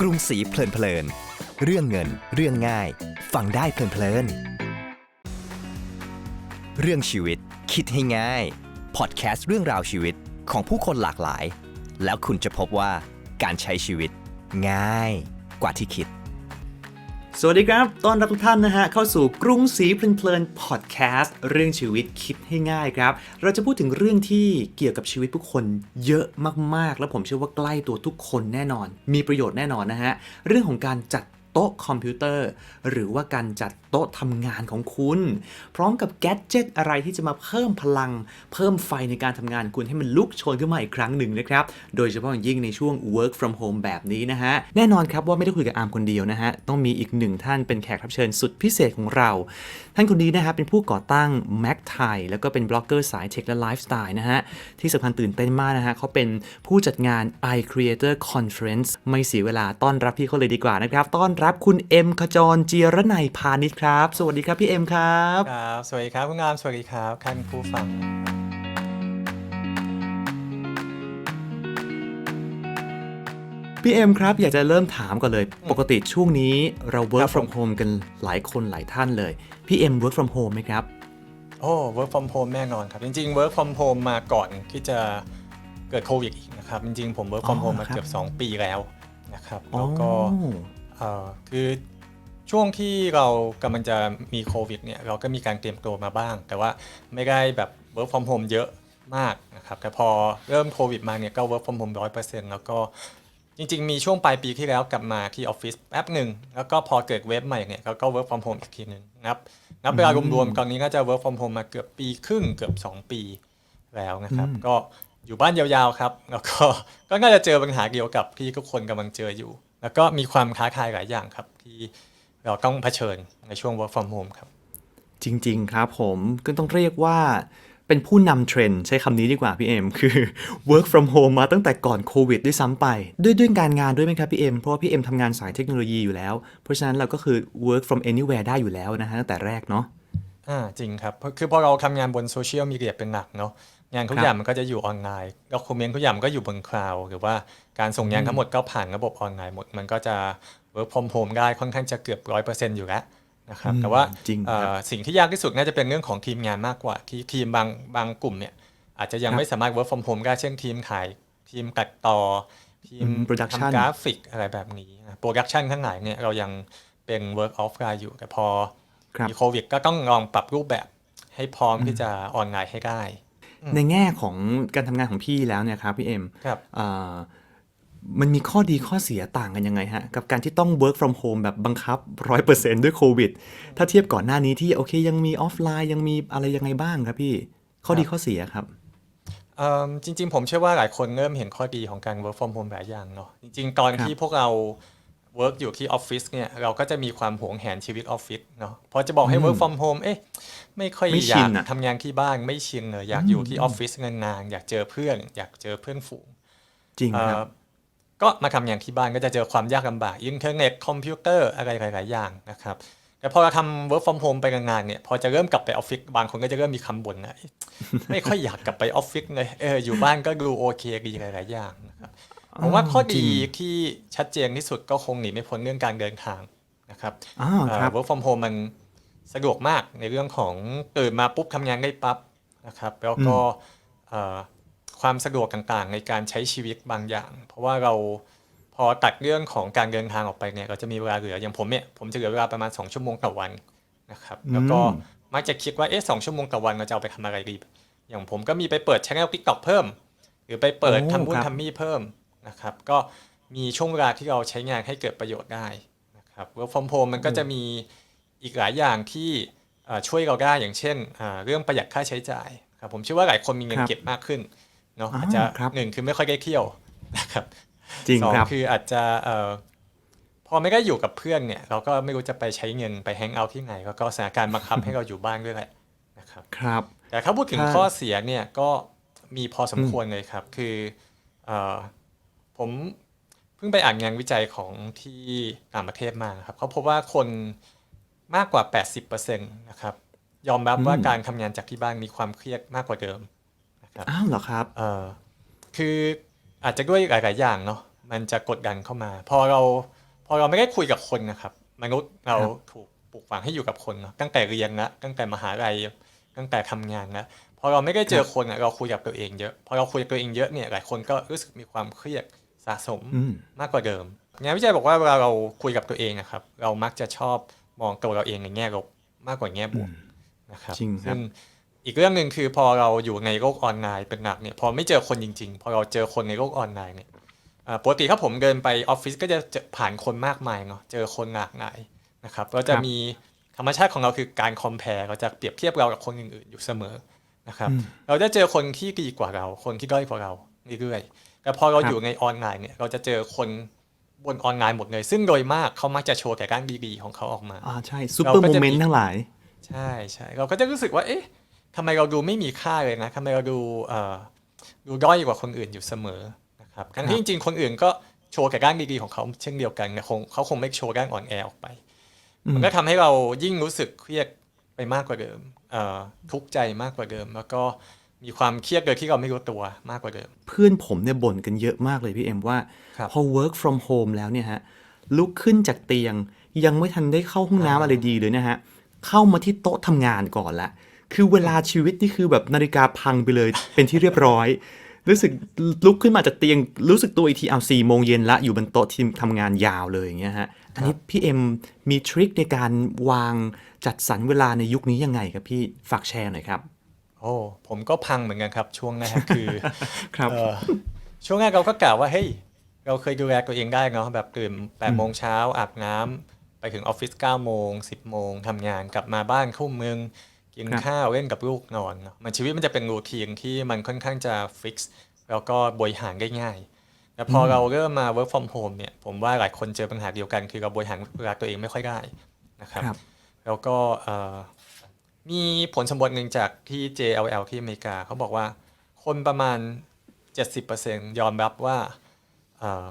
กรุงศรีเพลินเพลิน เรื่องเงิน เรื่องง่าย ฟังได้เพลินเพลิน เรื่องชีวิต คิดให้ง่าย พอดแคสต์เรื่องราวชีวิตของผู้คนหลากหลาย แล้วคุณจะพบว่าการใช้ชีวิต ง่าย กว่าที่คิด สวัสดีครับต้อนรับทุกท่านนะฮะ เข้าสู่กรุงศรีเพลินๆพอดแคสต์เรื่องชีวิตคิดให้ง่ายครับ เราจะพูดถึงเรื่องที่เกี่ยวกับชีวิตผู้คนเยอะมากๆ แล้วผมเชื่อว่าใกล้ตัวทุกคนแน่นอน มีประโยชน์แน่นอนนะฮะ เรื่องของการจัด โต๊ะคอมพิวเตอร์ หรือว่าการจัดโต๊ะทำงานของคุณ พร้อมกับแกดเจิตอะไรที่จะมาเพิ่มพลัง เพิ่มไฟในการทำงานคุณให้มันลุกโชนขึ้นมาอีกครั้งหนึ่งนะครับ โดยเฉพาะอย่างยิ่งในช่วง work from home แบบนี้นะฮะ แน่นอนครับว่าไม่ได้คุยกับอาร์มคนเดียวนะฮะ ต้องมีอีกหนึ่งท่านเป็นแขกรับเชิญสุดพิเศษของเรา ท่านคนนี้นะฮะเป็นผู้ก่อตั้ง Mac Thai แล้วก็เป็นบล็อกเกอร์สายเทคและไลฟ์สไตล์นะฮะที่สำคัญตื่นเต้นมากนะฮะเขาเป็นผู้จัดงาน i Creator Conference ไม่เสียเวลาต้อนรับพี่เขาเลยดีกว่านะครับต้อนรับคุณเอ็มขจรเจียรนัยพาณิชย์ครับ สวัสดีครับพี่เอ็มครับ ครับสวัสดีครับคุณงามสวัสดีครับท่านผู้ฟัง พี่เอ็มครับ อยากจะเริ่มถามก่อนเลย ปกติช่วงนี้เราค work รับผม from home กันหลายคนหลายท่านเลย พี่เอ็ม work from home ไหมครับ โอ้ work from home แน่นอนครับ จริงๆ work from home มาก่อนที่จะเกิดโควิดอีกนะครับ จริงๆ ผม work from อ๋อ home มาครับ เกือบ 2 ปีแล้วนะครับอ๋อแล้วก็เอ่ อคือช่วงที่เรากำลังจะมีโควิดเนี่ยเราก็มีการเตรียมตัวมาบ้าง แต่ว่าไม่ได้แบบ work from home เยอะมากนะครับแต่พอเริ่มโควิดมาเนี่ยก็ work from home ร้อยเปอร์เซ็นต์แล้วก็จริงๆ มีช่วงปลายปีที่แล้วกลับมาที่ออฟฟิศแป๊บหนึ่ง แล้วก็พอเกิดเว็บใหม่เนี่ยก็ work from home อีกทีหนึ่งนะครับนับเวลารวมๆตอนนี้ก็จะ work from home มาเกือบปีครึ่งเกือบ 2 ปีแล้วนะครับ ก็อยู่บ้านยาวๆครับ แล้วก็ก็น่าจะเจอปัญหาเดียวกับที่ทุกคนกำลังเจออยู่ แล้วก็มีความท้าทายหลายอย่างครับ ที่เราต้องเผชิญในช่วง work from home ครับ จริง ๆ ครับผมก็ต้องเรียกว่าเป็นผู้นำเทรนด์ใช้คำนี้ดีกว่าพี่เอ็มคือ work from home มาตั้งแต่ก่อนโควิดด้วยซ้ำไป ด้วยด้วยการงานด้วยไหมครับพี่เอ็มเพราะว่าพี่เอ็มทำงานสายเทคโนโลยีอยู่แล้ว เพราะฉะนั้นเราก็คือ work from anywhere ได้อยู่แล้วนะฮะตั้งแต่แรกเนาะอ่าจริงครับเพราะคือพอเราทำงานบนโซเชียลมีเดียเป็นหลักเนาะงานทุกครับอย่างมันก็จะอยู่ออนไลน์ด็อกิเมนต์ทุกอย่างมันก็อยู่บนคลาวหรือว่า การส่งงานทั้งหมดก็ผ่านระบบออนไลน์หมด มันก็จะ work from home ได้ค่อนข้างจะเกือบร้อยเปอร์เซ็นต์อยู่แล้วนะครับ แต่ว่าจริงครับเอ่อสิ่งที่ยากที่สุดน่าจะเป็นเรื่องของทีมงานมากกว่า ที่ทีมบางบางกลุ่มเนี่ยอาจจะยังไม่สามารถ work from home ได้เช่นทีมถ่าย ทีมตัดต่อ ทีมอืม production ทำกราฟิกอะไรแบบนี้โปรดักชันทั้งหลายเนี่ยเรายังเป็น work off ได้อยู่ แต่พอครับมีโควิดก็ต้องลองปรับรูปแบบให้พร้อมที่จะออนไลน์ให้ได้ ในแง่ของการทำงานของพี่แล้วเนี่ยครับพี่เอ็มครับเอ่อ มันมีข้อดีข้อเสียต่างกันยังไงฮะ กับการที่ต้อง work from home แบบบังคับ 100%ด้วยโควิด ถ้าเทียบก่อนหน้านี้ที่โอเค ยังมีออฟไลน์ยังมีอะไรยังไงบ้างครับพี่ ข้อดีข้อเสียครับเอิ่มจริง ๆ ผมเชื่อว่าหลายคนเริ่มเห็นข้อดีของการ work from home หลายอย่างเนาะจริง ๆ ตอนครับที่พวกเรา work อยู่ที่ออฟฟิศเนี่ยเราก็จะมีความหวงแหนชีวิตออฟฟิศเนาะพอจะบอกให้ work from home เอ๊ะไม่ค่อยไม่อชิยานกอะทำงานที่บ้านไม่ชินเลยอยากอยู่ที่ออฟฟิศนานๆอยากเจอเพื่อน อยากเจอเพื่อนฝูงจริงครับเอ่อ ก็มาทำอย่างที่บ้านก็จะเจอความยากลำบากอินเทอร์เน็ตคอมพิวเตอร์อะไรหลาย ๆ อย่างนะครับแต่พอเราทำ work from home ไปงานๆเนี่ยพอจะเริ่มกลับไปออฟฟิศบางคนก็จะเริ่มมีคำบ่นนะเอ๊ะไม่ค่อยอยากกลับไปออฟฟิศเลยเอออยู่บ้านก็ดูโอเคดีหลาย ๆ อย่างนะครับผมว่าข้อดีที่ชัดเจนที่สุดก็คงหนีไม่พ้นเรื่องการเดินทางนะครับอ่าเอ่อครับ work from home มันสะดวกมากในเรื่องของตื่นมาปุ๊บทำงานได้ปั๊บนะครับ แล้วก็เอ่อ ความสะดวกต่างๆ ในการใช้ชีวิตบางอย่าง เพราะว่าเราพอตัดเรื่องของการเดินทางออกไปเนี่ยเราจะมีเวลาเหลืออย่างผมเนี่ยผมจะเหลือเวลาประมาณ 2 ชั่วโมงต่อวันนะครับแล้วก็มักจะคิดว่าเอ๊ะสองชั่วโมงต่อวันเราจะเอาไปทำอะไรดี อย่างผมก็มีไปเปิดช่องทิกตอกเพิ่ม หรือไปเปิดโอ้ทำนู่นครับทำนี่เพิ่มนะครับก็มีช่วงเวลาที่เราใช้งานให้เกิดประโยชน์ได้นะครับ work from home มันก็จะมีอีกหลายอย่างที่เอ่อช่วยเราได้อย่างเช่นอ่าเรื่องประหยัดค่าใช้จ่ายครับผมเชื่อว่าหลายคนมีเงินครับเก็บมากขึ้น เนาะอ่าอาจจะครับหนึ่งคือไม่ค่อยได้เที่ยวนะครับจริงสองครับคืออาจจะเอ่อพอไม่ได้อยู่กับเพื่อนเนี่ย เราก็ไม่รู้จะไปใช้เงินไปแฮงเอาท์ที่ไหนแล้วก็สถานการณ์บังคับให้เราอยู่บ้านด้วยแหละนะครับครับ แต่ถ้าพูดถึงถ้าข้อเสียเนี่ยก็มีพอสมควรเลยครับ คือเออผมเพิ่งไปอ่านงานวิจัยของที่ต่างประเทศมานะครับเขาพบว่าคนมากกว่า 80%นะครับยอมรับว่าการทำงานจากที่บ้านมีความเครียดมากกว่าเดิมนะ ครับอ้าวเหรอครับ เออคืออาจจะด้วยหลายๆอย่างเนาะมันจะกดดันเข้ามา พอเราพอเราไม่ได้คุยกับคนนะครับ มนุษย์เราครับ ถูกปลูกฝังให้อยู่กับคนเนอะตั้งแต่เรียนละตั้งแต่มหาลัยตั้งแต่ทำงานละพอเราไม่ได้เจอคนอะเราคุยกับตัวเองเยอะพอเราคุยกับตัวเองเยอะเนี่ยหลายคนก็รู้สึกมีความเครียดสะสม อืม มากกว่าเดิมงานวิจัยบอกว่าเวลาเราคุยกับตัวเองนะครับ เรามักจะชอบมองตัวเราเองในแง่ลบมากกว่าแง่บวกนะครับจริงครับ ซึ่ง อีกเรื่องหนึ่งคือพอเราอยู่ในโลกออนไลน์เป็นหนักเนี่ยพอไม่เจอคนจริง ๆ พอเราเจอคนในโลกออนไลน์เนี่ยอ่าปกติถ้าผมเดินไปออฟฟิศก็จะเจอผ่านคนมากมายเนาะเจอคนหลากหลายนะครับเราจะครับมีธรรมชาติของเราคือการคอมเพลเราจะเปรียบเทียบเรากับคนอื่นๆอยู่เสมอนะครับเราจะเจอคนที่ดีกว่าเรา คนที่ด้อยกว่าเราเรื่อยๆแต่พอเราครับอยู่ในออนไลน์เนี่ยเราจะเจอคนบนออนไลน์หมดเลย ซึ่งโดยมากเขามักจะโชว์แต่ด้านดีๆของเขาออกมาอ่าใช่ซูเปอร์เราโมก็จะเมนมีต์ทั้งหลาย ใช่ใช่เราก็จะรู้สึกว่าเอ๊ะ ทำไมเราดูไม่มีค่าเลยนะทำไมเราดูเอ่อดูด้อยกว่าคนอื่นอยู่เสมอนะครับทั้งที่จริงๆคนอื่นก็โชว์แต่ด้านดีๆของเขาเช่นเดียวกันแต่คงเขาคงไม่โชว์ด้านอ่อนแอออกไป มันก็ทำให้เรายิ่งรู้สึกเครียดไปมากกว่าเดิมเอ่อทุกข์ใจมากกว่าเดิม แล้วก็มีความเครียดโดยที่เราไม่รู้ตัวมากกว่าเดิม เพื่อนผมเนี่ยบ่นกันเยอะมากเลยพี่เอ็มว่าครับพอ work from home แล้วเนี่ยฮะลุกขึ้นจากเตียงยังไม่ทันได้เข้าห้องน้ำอะไรดีเลยนะฮะเข้ามาที่โต๊ะทำงานก่อนละ คือเวลาชีวิตนี่คือแบบนาฬิกาพังไปเลย เป็นที่เรียบร้อย รู้สึกลุกขึ้นมาจากเตียง รู้สึกตัวอีกทีเอาสี่โมงเย็นละอยู่บนโต๊ะที่ทำงานยาวเลยอย่างเงี้ยฮะ อันนี้พี่เอ็มมีทริคในการวางจัดสรรเวลาในยุคนี้ยังไงครับพี่ฝากแชร์หน่อยครับ โอ้ผมก็พังเหมือนกันครับ ช่วงแรกคือครับเอ่อช่วงแรกเราก็กล่าวว่าเฮ้ยเราเคยดูแลตัวเองได้เนาะแบบตื่นแปดโมงเช้าอาบน้ำไปถึงออฟฟิศเก้าโมงสิบโมงทำงานกลับมาบ้านคุ้มมึง กินครับข้าวเล่นกับลูกนอนเนอะมันชีวิตมันจะเป็นรูทีนที่มันค่อนข้างจะฟิกซ์แล้วก็บริหารได้ง่ายแต่พอเราเริ่มมา work from home เนี่ยผมว่าหลายคนเจอปัญหาเดียวกัน คือเราบริหารเวลาตัวเองไม่ค่อยได้นะครับครับแล้วก็เอ่อมีผลสำรวจหนึ่งจากที่ JLL ที่อเมริกาเขาบอกว่าคนประมาณ 70%ยอมรับว่าเออ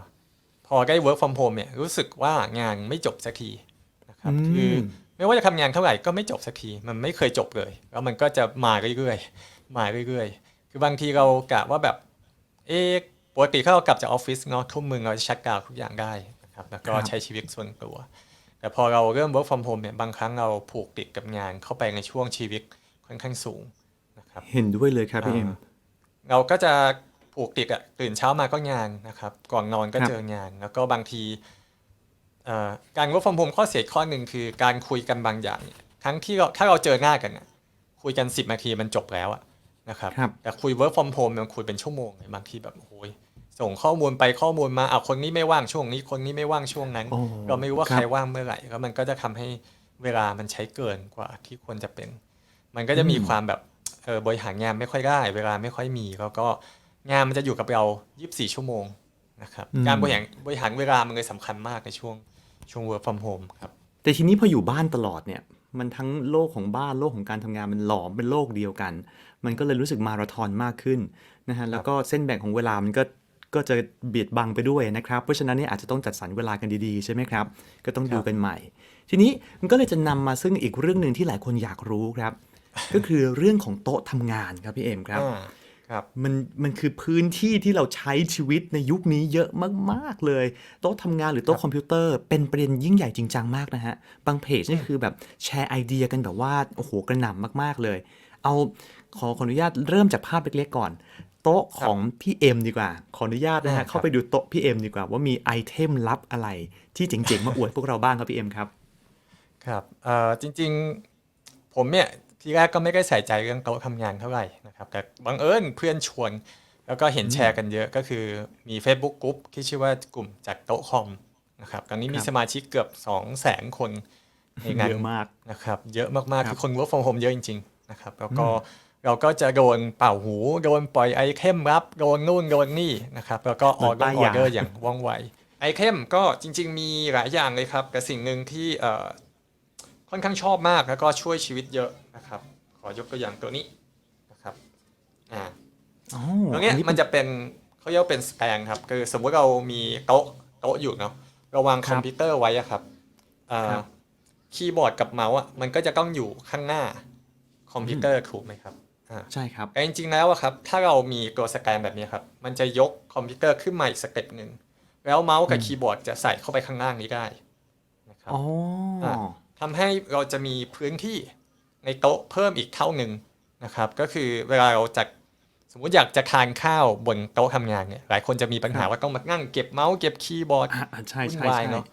พอได้ work from home เนี่ยรู้สึกว่างานไม่จบสักทีนะครับอืมคือ ไม่ว่าจะทำงานเท่าไหร่ก็ไม่จบสักทีมันไม่เคยจบเลย แล้วมันก็จะมาเรื่อยๆมาเรื่อยๆ คือบางทีเรากะว่าแบบเอ๊ะปกติถ้าเรากลับจากออฟฟิศเนาะทุ่มมึงเราจะชัดดาวน์ทุกอย่างได้นะครับแล้วก็ครับใช้ชีวิตส่วนตัว แต่พอเราเริ่ม work from home เนี่ยบางครั้งเราผูกติดกับงานเข้าไปในช่วงชีวิตค่อนข้างสูงนะครับเห็นด้วยเลยครับพี่เอ็มเราก็จะผูกติดอะตื่นเช้ามาก็งานนะครับก่อนนอนก็ครับเจองาน แล้วก็บางทีเอ่อ การ work from home ข้อเสียข้อหนึ่งคือการคุยกันบางอย่างเนี่ยทั้งที่เราถ้าเราเจอหน้ากันอะคุยกัน 10นาทีมันจบแล้วอะนะครับครับแต่คุย work from home มันคุยเป็นชั่วโมงเลยบางทีแบบโอ้ยส่งข้อมูลไปข้อมูลมาเอาคนนี้ไม่ว่างช่วงนี้คนนี้ไม่ว่างช่วงนั้นโอ้เราไม่รู้ว่าครับใครว่างเมื่อไหร่แล้วมันก็จะทำให้เวลามันใช้เกินกว่าที่ควรจะเป็น มันก็จะมีความแบบเออบริหารงานไม่ค่อยได้ เวลาไม่ค่อยมีแล้วก็งานมันจะอยู่กับเรา 24 ชั่วโมงนะครับอืมการบริหารบริหารเวลามันเลยสำคัญมากในช่วง ช่วง work from home ครับ แต่ทีนี้พออยู่บ้านตลอดเนี่ย มันทั้งโลกของบ้านโลกของการทำงานมันหลอมเป็นโลกเดียวกัน มันก็เลยรู้สึกมาราธอนมากขึ้นนะฮะ แล้วก็เส้นแบ่งของเวลามันก็ก็จะเบียดบังไปด้วยนะครับ เพราะฉะนั้นเนี่ยอาจจะต้องจัดสรรเวลากันดีๆ ใช่ไหมครับ ก็ต้องดูกันใหม่ ทีนี้มันก็เลยจะนำมาซึ่งอีกเรื่องหนึ่งที่หลายคนอยากรู้ครับ ก็คือเรื่องของโต๊ะทำงานครับพี่เอ็มครับอ่า ครับมันมันคือพื้นที่ที่เราใช้ชีวิตในยุคนี้เยอะมาก ๆ เลย โต๊ะทำงานหรือโต๊ะคอมพิวเตอร์ เป็นประเด็นยิ่งใหญ่จริงจังมากนะฮะ บางเพจนี่คือแบบแชร์ไอเดียกันแบบว่า โอ้โห กระหน่ำมาก ๆ เลย เอาขอขออนุญาตเริ่มจากภาพเล็ก ๆ ก่อน โต๊ะของพี่เอ็มดีกว่า ขออนุญาตนะอ่าครัฮะบเข้าไปดูโต๊ะพี่เอ็มดีกว่า ว่ามีไอเทมลับอะไร ที่เจ๋งๆมาอวดพวกเราบ้างครับพี่เอ็มครับ ครับเอ่อจริง ๆ ผมเนี่ย ทีแรกก็ไม่ได้ใส่ใจเรื่องโต๊ะทำงานเท่าไหร่นะครับ แต่บังเอิญเพื่อนชวน แล้วก็เห็นแชร์กันเยอะก็คือมี Facebook กลุ่มที่ชื่อว่ากลุ่มจากโต๊ะคอมนะครับตอนนี้มีครับสมาชิกเกือบ2 0 0แสนคนในงานเยอะมากนะครับ เยอะมากคๆรับคือคน work from home เยอะจริง ๆ นะครับ แล้วก็เราก็จะโดนเป่าหูโดนปล่อยไอเทมรับโดนนู่นโดนนี่นะครับ แล้วก็ออเดอร์ออเดอร์อย่างว่องไวไอเทมก็จริง ๆ มีหลายอย่างเลยครับ แต่สิ่งหนึ่งที่เอ่อ ค่อนข้างชอบมากแล้วก็ช่วยชีวิตเยอะนะครับ ขอยกตัวอย่างตัวนี้นะครับอ่าอ๋อตรงเนี้ยอัมันจะเป็นเขาเรียกว่าเป็นสแตนครับคือสมมุติเรามีโต๊ะโต๊ะอยู่เนาะเราวางคอมพิวเตอร์ไว้อะครับอ่าครับคีย์บอร์ดกับเมาส์อะมันก็จะต้องอยู่ข้างหน้าคอมพิวเตอร์ถูกไหมครับอ่าใช่ครับแต่จริงๆแล้วอะครับ ถ้าเรามีตัวสแกนแบบนี้ครับ มันจะยกคอมพิวเตอร์ขึ้นมาอีกสเต็ปหนึ่งแล้วเมาส์กับคีย์บอร์ดจะใส่เข้าไปข้างล่างนี้ได้นะครับอ๋ออะ ทำให้เราจะมีพื้นที่ในโต๊ะเพิ่มอีกเท่าหนึ่งนะครับ ก็คือเวลาเราจัดสมมุติอยากจะทานข้าวบนโต๊ะทำงานเนี่ยหลายคนจะมีปัญหาว่าต้องมานั่งเก็บเมาส์เก็บคีย์บอร์ดอะอะใช่วุ่นใช่วายใช่เนาะ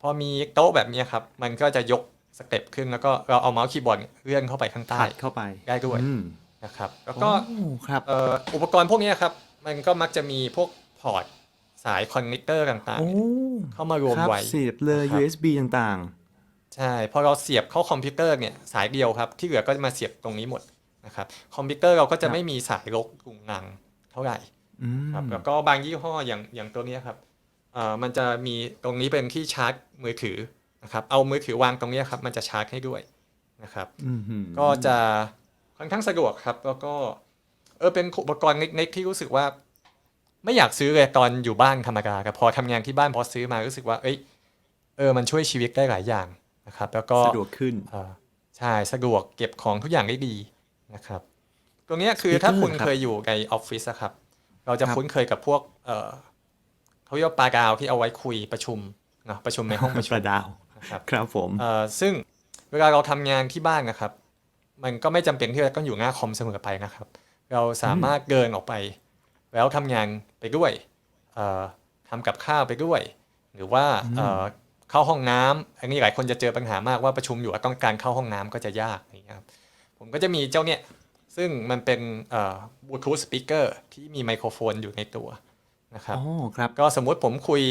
พอมีโต๊ะแบบนี้ครับ มันก็จะยกสเต็ปขึ้นแล้วก็เราเอาเมาส์คีย์บอร์ดเลื่อนเข้าไปข้างใต้ถ่ายเข้าไปได้ด้วยอืมนะครับ แล้วก็โอ้ครับเอ่ออุปกรณ์พวกนี้ครับ มันก็มักจะมีพวกพอร์ตสายคอนเนคเตอร์ต่างโอ้ๆเข้ามารวมครับไว้เสียบเลยนะครับ USB ต่าง ใช่พอเราเสียบเข้าคอมพิวเตอร์เนี่ยสายเดียวครับ ที่เหลือก็จะมาเสียบตรงนี้หมดนะครับคอมพิวเตอร์เราก็จะไม่มีสายรกกุงงังเท่าไหร่ๆอืมครับแล้วก็บางยี่ห้ออย่างอย่างตัวเนี้ยครับเอ่อมันจะมีตรงนี้เป็นที่ชาร์จมือถือนะครับเอามือถือวางตรงเนี้ยครับ มันจะชาร์จให้ด้วยนะครับอืมหืมก็จะค่อนข้างสะดวกครับ แล้วก็เออเป็นอุปกรณ์เล็กๆที่รู้สึกว่า ไม่อยากซื้อเลยตอนอยู่บ้านธรรมดาครับพอทำงานที่บ้านพอซื้อมารู้สึกว่า เอ้ยเออมันช่วยชีวิตได้หลายอย่าง นะครับ แล้วก็สะดวกขึ้นเอ่อใช่สะดวกเก็บของทุกอย่างได้ดีนะครับ ตรงเนี้ยคือ Speaker ถ้าคุณครับเคยอยู่ในออฟฟิศอะครับ เราจะครับคุ้นเคยกับพวกเอ่อเขาเรียกว่าปลากาวที่เอาไว้คุยประชุมเนาะประชุมในห้องประชุปมระดาวนะครับครับผมเอ่อซึ่งเวลาเราทำงานที่บ้านนะครับ มันก็ไม่จำเป็นที่จะต้องอยู่หน้าคอมเสมอไปนะครับ เราสามารถเดินออกไป แล้วทำงานไปด้วยเอ่อทำกับข้าวไปด้วย หรือว่า เอ่อเข้าห้องน้ำอันนี้หลายคนจะเจอปัญหามากว่าประชุมอยู่แล้วต้องการเข้าห้องน้ำก็จะยากอย่างเงี้ยครับผมก็จะมีเจ้าเนี่ยซึ่งมันเป็นบลูทูธสปีกเกอร์ที่มีไมโครโฟนอยู่ในตัวนะครับอ๋อครับก็สมมุติผมคุย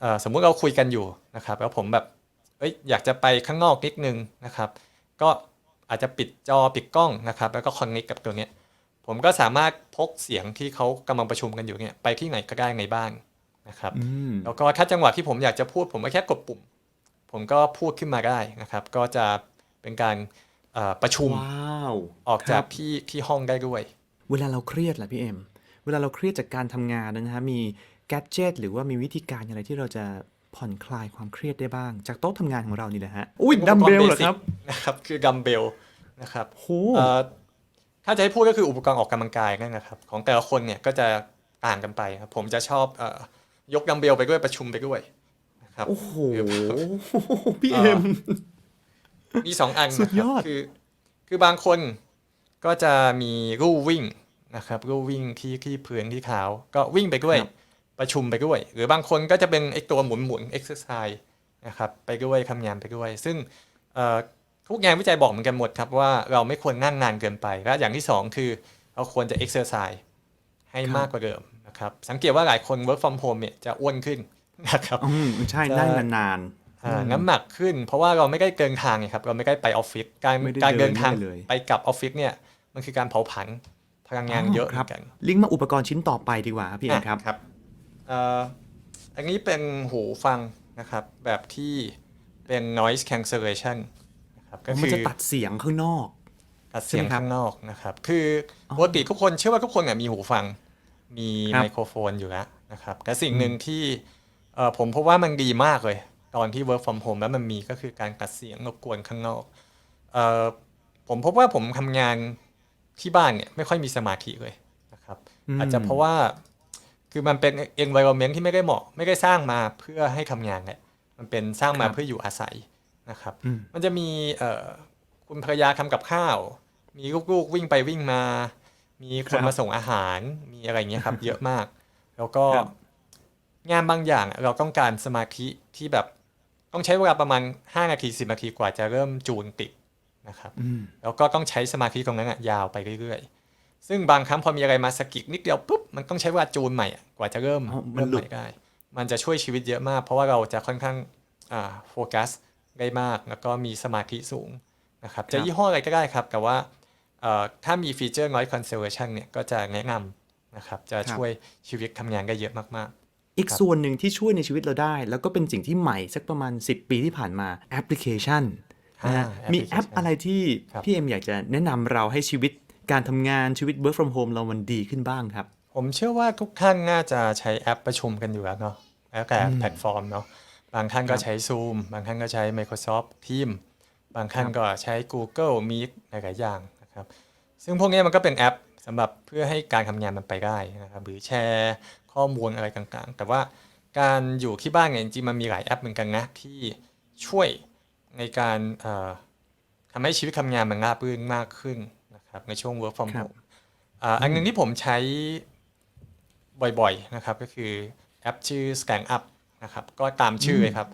เอ่อสมมุติเราคุยกันอยู่นะครับ แล้วผมแบบเอ้ยอยากจะไปข้างนอกนิดนึงนะครับ ก็อาจจะปิดจอปิดกล้องนะครับ แล้วก็คอนเนคกับตัวเนี้ยผมก็สามารถพกเสียงที่เขากำลังประชุมกันอยู่เนี่ยไปที่ไหนก็ได้ในบ้าน นะครับอืมแล้วก็ถ้าจังหวะที่ผมอยากจะพูด ผมก็แค่กดปุ่ม ผมก็พูดขึ้นมาได้นะครับ ก็จะเป็นการเอ่อประชุมว้าวออกจากครับที่ที่ห้องได้ด้วย เวลาเราเครียดล่ะพี่เอ็มเวลาเราเครียดจากการทำงานนะฮะมีแกดเจิตหรือว่ามีวิธีการอะไรที่เราจะผ่อนคลายความเครียดได้บ้าง จากโต๊ะทำงานของเรานี่แหละฮะอุ้ยดัมเบลเหรอครับนะครับ คือดัมเบลนะครับโหเอ่อถ้าจะให้พูดก็คืออุปกรณ์ออกกำลังกายนั่นนะครับ ของแต่ละคนเนี่ยก็จะต่างกันไปครับผมจะชอบเออ ยกดัมเบลไปด้วยประชุมไปด้วยนะครับโอ้โหคือพี่เอ็มมีสองอันสุดนะคยรับอดคือ คือบางคนก็จะมีลู่วิ่งนะครับลู่วิ่งที่ที่พื้นที่เท้าก็วิ่งไปด้วยประชุมไปด้วย หรือบางคนก็จะเป็นไอตัวหมุนหมุนเอ็กซ์ไซส์นะครับไปด้วยทำงานไปด้วย ซึ่งเอ่อทุกงานวิจัยบอกเหมือนกันหมดครับว่าเราไม่ควรนั่งนานเกินไปและอย่างที่สองคือเราควรจะเอ็กซ์ไซส์ให้มากกว่าเดิม นะครับสังเกตว่าหลายคน work from home เนี่ยจะอ้วนขึ้นนะครับอืมใช่จะนั่งนานอ่าน้ำหนักขึ้น เพราะว่าเราไม่ได้เดินทางไงครับเราไม่ได้ไปออฟฟิศการไม่ได้การเดินทางเดินไม่ได้เลยไปกลับออฟฟิศเนี่ยมันคือการเผาผลาญพลังๆงานเยอะเหคมืรัอนกันลิงก์มาอุปกรณ์ชิ้นต่อไปดีกว่าครับพี่เอ็มครับครับเอ่ออันนี้เป็นหูฟังนะครับแบบที่เป็น noise cancellation นะครับก็มันคือจะตัดเสียงข้างนอกตัดเสียงใช่ไหมครับข้างนอกนะครับ คืออปกติทุกคนเชื่อว่าทุกคนเนี่ยมีหูฟัง มีครับไมโครโฟนอยู่แล้วนะครับแต่สิ่งหนึ่งที่เอ่อผมพบว่ามันดีมากเลย ตอนที่ work from home แล้วมันมีก็คือการตัดเสียงรบกวนข้างนอกเอ่อผมพบว่าผมทำงานที่บ้านเนี่ยไม่ค่อยมีสมาธิเลยนะครับอืมอาจจะเพราะว่าคือมันเป็น environment ที่ไม่ได้เหมาะ ไม่ได้สร้างมาเพื่อให้ทำงานแหละมันเป็นสร้างมาครับเพื่ออยู่อาศัยนะครับอืมมันจะมีเอ่อคุณภรรยาทำกับข้าว มีลูกๆวิ่งไปวิ่งมา มีคครันบมาส่งอาหารมีอะไรเงี้ยครับ เยอะมาก แล้วก็ครับงานบางอย่างเราต้องการสมาธิที่แบบต้องใช้เวลาประมาณ 5 นาที 10 นาทีกว่าจะเริ่มจูนติดนะครับอืมแล้วก็ต้องใช้สมาธิตรงนั้นอะยาวไปเรื่อยๆ ซึ่งบางครั้งพอมีอะไรมาสะกิดนิดเดียวปุ๊บมันต้องใช้เวลาจูนใหม่อะกว่าจะเริ่มอ๋อมันเริ่มหลุใหดม่ได้ มันจะช่วยชีวิตเยอะมาก เพราะว่าเราจะค่อนข้างอ่าโฟกัสได้มากแล้วก็มีสมาธิสูงนะครับ จะยี่ห้ออะไรก็ได้ครับ แต่ว่าเอ่อ ถ้ามีฟีเจอร์ noise cancellation เนี่ยก็จะแนะนำนะครับ จะช่วยชีวิตทำงานได้เยอะมากอีกส่วนหนึ่งที่ช่วยในชีวิตเราได้ แล้วก็เป็นสิ่งที่ใหม่สักประมาณ 10 ปีที่ผ่านมาแอปพลิเคชันนะฮะอ่ามี application แอปอะไรที่ครับพี่เอ็มอยากจะแนะนำเราให้ชีวิตการทำงานชีวิต work from home เรามันดีขึ้นบ้างครับๆผมเชื่อว่าทุกท่านน่าจะใช้แอปประชุมกันอยู่แล้วเนาะแล้วแต่แพลตฟอร์มเนาะบางท่านก็ใช้ Zoom บางท่านก็ใช้ Microsoft Teams บางท่านก็ใช้ Google Meet หลายๆอย่าง นะครับ ซึ่งพวกนี้มันก็เป็นแอปสำหรับเพื่อให้การทำงานมันไปได้นะครับหรือแชร์ข้อมูลอะไรต่างๆ แต่ว่าการอยู่ที่บ้านเนี่ยจริงๆมันมีหลายแอปเหมือนกันนะที่ช่วยในการเอ่อทำให้ชีวิตทำงานมันราบรื่นมากขึ้นนะครับในช่วง work from ครับ home อ่าอันหนึงที่ผมใช้บ่อยๆนะครับก็คือแอปชื่อ Scan Up นะครับก็ตามชื่อเลยครับ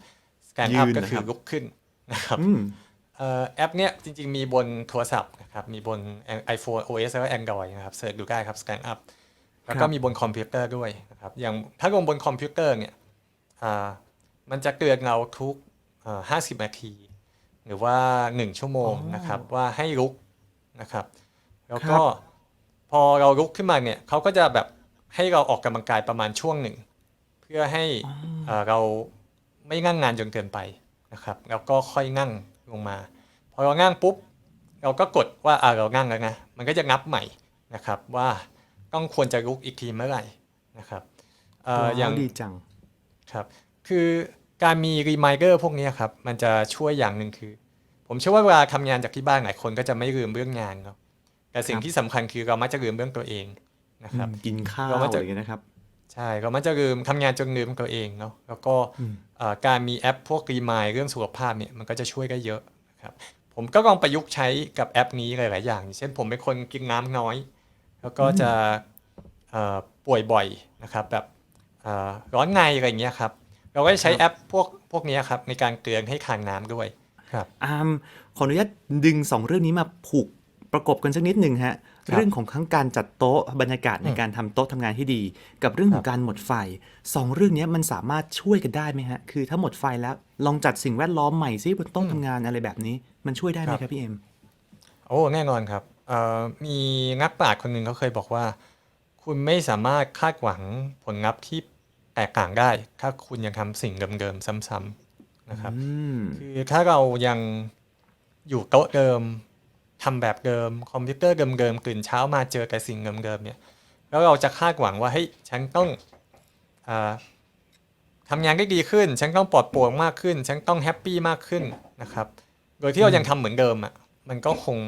Scan ยื Up นก็นะคืคอรับลุกขึ้นนะครับอืมเอ่อ แอปเนี้ยจริง ๆ มีบนโทรศัพท์นะครับ มีบน iPhone OS แล้วก็ Android นะครับเสิร์ชดูได้ครับ Scan Up แล้วก็ครับมีบนคอมพิวเตอร์ด้วยนะครับ อย่างถ้าลงบนคอมพิวเตอร์เนี่ยอ่ามันจะเตือนเราทุกเอ่อ50 นาที หรือว่า 1 ชั่วโมงนะครับ ว่าให้ลุกนะครับ แล้วก็พอเราลุกขึ้นมาเนี่ยเขาก็จะแบบให้เราออกกำลังกายประมาณช่วงหนึ่ง เพื่อให้เอ่อเราไม่นั่งนานจนเกินไปนะครับ แล้วก็ค่อยนั่ง ลงมา พอเรานั่งปุ๊บ เราก็กดว่าอ่าเรานั่งแล้วนะมันก็จะนับใหม่นะครับว่าต้องควรจะลุกอีกทีเมื่อไหร่นะครับเอ่ออย่างดีจังครับคือการมีรีมายเดอร์พวกนี้ครับมันจะช่วยอย่างหนึ่งคือ ผมเชื่อว่าเวลาทำงานจากที่บ้านหลายคนก็จะไม่ลืมเรื่องงานเนาะแต่สิ่งครับที่สำคัญคือเรามักจะลืมเรื่องตัวเองนะครับกินข้าวเราก็จะอะไรอย่างเงี้ยนะครับ ใช่เรามักจะลืมทำงานจนลืมตัวเองเนาะแล้วก็เอ่อการมีแอปพวกรีมายเรื่องสุขภาพเนี่ยมันก็จะช่วยได้เยอะนะครับผมก็ลองประยุกต์ใช้กับแอปนี้หลาย ๆ อย่าง เช่นผมเป็นคนกินน้ำน้อย แล้วก็จะเอ่อป่วยบ่อยนะครับแบบเอ่อร้อนในอะไรอย่างเงี้ยครับเราก็จะใช้แอปพวกพวกเนี้ยครับในการเตือนให้ทานน้ำด้วยครับอามขออนุญาตดึงสองเรื่องนี้มาผูก ประกบกันสักนิดหนึ่งฮะครับเรื่องของทั้งการจัดโต๊ะบรรยากาศในการทำโต๊ะทำงานที่ดี กับเรื่องของการหมดไฟสองเรื่องนี้มันสามารถช่วยกันได้ไหมฮะคือถ้าหมดไฟแล้วลองจัดสิ่งแวดล้อมใหม่ซิบนโต๊ะทำงานอะไรแบบนี้ มันช่วยได้ไหมครับพี่เอ็มโอ้แน่นอนครับเอ่อมีนักปราชญ์คนหนึ่งเขาเคยบอกว่า คุณไม่สามารถคาดหวังผลลัพธ์ที่แตกต่างได้ ถ้าคุณยังทำสิ่งเดิมๆซ้ำๆนะครับอืมคือถ้าเรายังอยู่โต๊ะเดิม ทำแบบเดิมคอมพิวเตอร์เดิมๆตื่นเช้ามาเจอแต่สิ่งเดิมๆเนี่ยแล้วเราจะคาดหวังว่าเฮ้ยฉันต้องอาทำงานได้ดีขึ้น ฉันต้องปลอดโปร่งมากขึ้น ฉันต้องแฮปปี้มากขึ้นนะครับ โดยที่เรายังทำเหมือนเดิมอะมันก็คง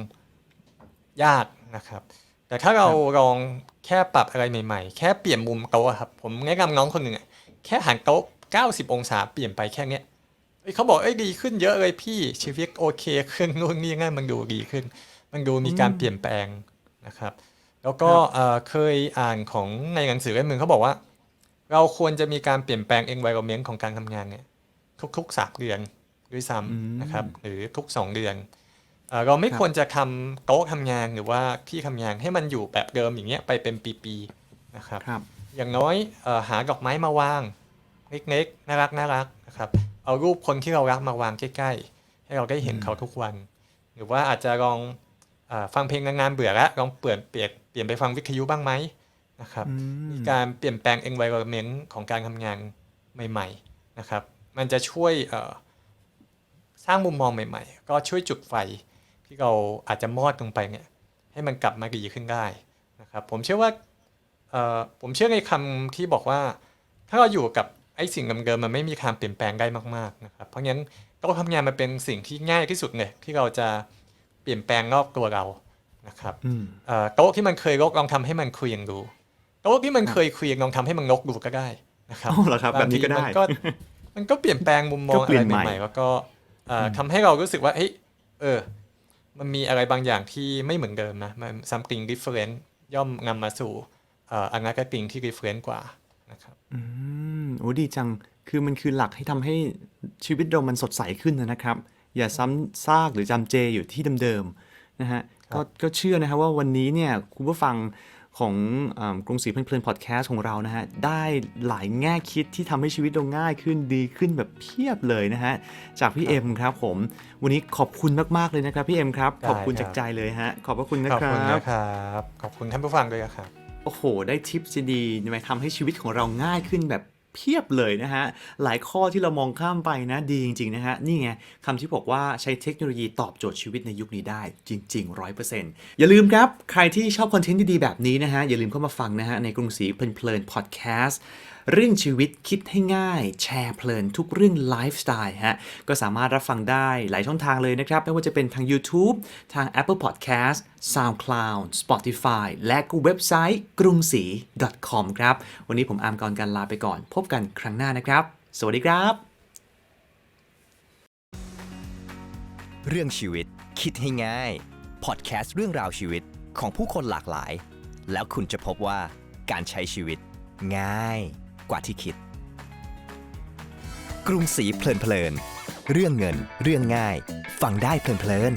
ยากนะครับ แต่ถ้าเราลองแค่ปรับอะไรใหม่ๆ แค่เปลี่ยนมุมโต๊ะอะครับ ผมแนะนำน้องคนหนึ่งอะแค่หันโต๊ะ 90 องศาเปลี่ยนไปแค่เนี้ย เอ้ยเขาบอกเอ้ยดีขึ้นเยอะเลยพี่ชีวิตโอเคขึ้นนู่นนี่นั่นมันดูดีขึ้น มันดูมีการเปลี่ยนแปลงนะครับ แล้วก็เอ่อเคยอ่านของในหนังสือเล่มหนึ่งเขาบอกว่า เราควรจะมีการเปลี่ยนแปลง environment ของการทำงานเนี่ยทุกๆสามเดือนด้วยซ้ำนะครับ หรือทุกสองเดือนเอ่อเราไม่ควรจะทำโต๊ะทำงานหรือว่าที่ทำงานให้มันอยู่แบบเดิมอย่างเงี้ยไปเป็นปีๆนะครับครับอย่างน้อยเออหาดอกไม้มาวางเล็กๆน่ารักน่ารักนะครับ เอารูปคนที่เรารักมาวางใกล้ๆ ให้เราได้เห็นเขาทุกวัน หรือว่าอาจจะลองเออฟังเพลงนานๆเบื่อแล้วลองเปลี่ยนเปลี่ยนเปลี่ยนไปฟังวิทยุบ้างไหมนะครับอืมมีการเปลี่ยนแปลง environment ของการทำงานใหม่ ๆนะครับ มันจะช่วยเอ่อสร้างมุมมองใหม่ ๆ ก็ช่วยจุดไฟที่เราอาจจะมอดลงไปเนี่ยให้มันกลับมาดีขึ้นได้นะครับ ผมเชื่อว่าเอ่อผมเชื่อในคำที่บอกว่า ถ้าเราอยู่กับ ไอ้สิ่งเดิมๆมันไม่มีการเปลี่ยนแปลงได้มากๆนะครับเพราะงั้นโต๊ะทำงานมันเป็นสิ่งที่ง่ายที่สุดเลยที่เราจะเปลี่ยนแปลงรอบตัวเรานะครับอืมเอ่อโต๊ะที่มันเคยรกลองทำให้มันเคลียงดูโต๊ะที่มันเคยเคลียงลองทำให้มันรกดูก็ได้นะครับอ๋อเหรอครับแบบนี้ก็ได้างทีมันก็มันก็เปลี่ยนแปลงมุมมองก็อะเปลี่ไรยนใหม่ใหม่ๆแล้วก็เอ่ออทำให้เรารู้สึกว่าเฮ้ยเออ มันมีอะไรบางอย่างที่ไม่เหมือนเดิมนะมัน something different ย่อมนำมาสู่เอ่อ another thing ที่ different กว่านะครับ อืม โอ้ดีจัง คือมันคือหลักให้ทำให้ชีวิตเรามันสดใสขึ้นนะครับ อย่าซ้ำซากหรือจำเจอยู่ที่เดิมๆนะฮะก็ก็เชื่อนะครับว่าวันนี้เนี่ยคุณผู้ฟังของอากรุงศรีเพลินๆพอดแคสต์ของเรานะฮะ ได้หลายแง่คิดที่ทำให้ชีวิตเราง่ายขึ้นดีขึ้นแบบเพียบเลยนะฮะ จากพี่เอ็มครับผม วันนี้ขอบคุณมากๆเลยนะครับพี่เอ็มครับได้ขอบคุณครับจากใจเลยฮะ ขอบพระคุณนะขอบครัคุณบ นะครับ ขอบคุณท่านผู้ฟังด้วยครับโอ้โห ได้ทิปดีๆมาทำให้ชีวิตของเราง่ายขึ้นแบบเพียบเลยนะฮะ หลายข้อที่เรามองข้ามไปนะดีจริง ๆ นะฮะ นี่ไงคำที่บอกว่าใช้เทคโนโลยีตอบโจทย์ชีวิตในยุคนี้ได้จริง ๆ 100%อย่าลืมครับ ใครที่ชอบคอนเทนต์ดี ๆ แบบนี้นะฮะ อย่าลืมเข้ามาฟังนะฮะ ในกรุงศรีเพลินๆพอดแคสต์ เรื่องชีวิตคิดให้ง่าย แชร์เพลินทุกเรื่องไลฟ์สไตล์ฮะ ก็สามารถรับฟังได้หลายช่องทางเลยนะครับ ไม่ว่าจะเป็นทาง YouTube ทาง Apple Podcast SoundCloud Spotify และก็เว็บไซต์กรุงศรี .com ครับ วันนี้ผมอามกรการลาไปก่อน พบกันครั้งหน้านะครับ สวัสดีครับ เรื่องชีวิตคิดให้ง่ายพอดแคสต์เรื่องราวชีวิตของผู้คนหลากหลาย แล้วคุณจะพบว่าการใช้ชีวิตง่าย กว่าที่คิด กรุงศรีเพลินเพลินเรื่องเงิน เรื่องง่าย ฟังได้เพลินเพลิน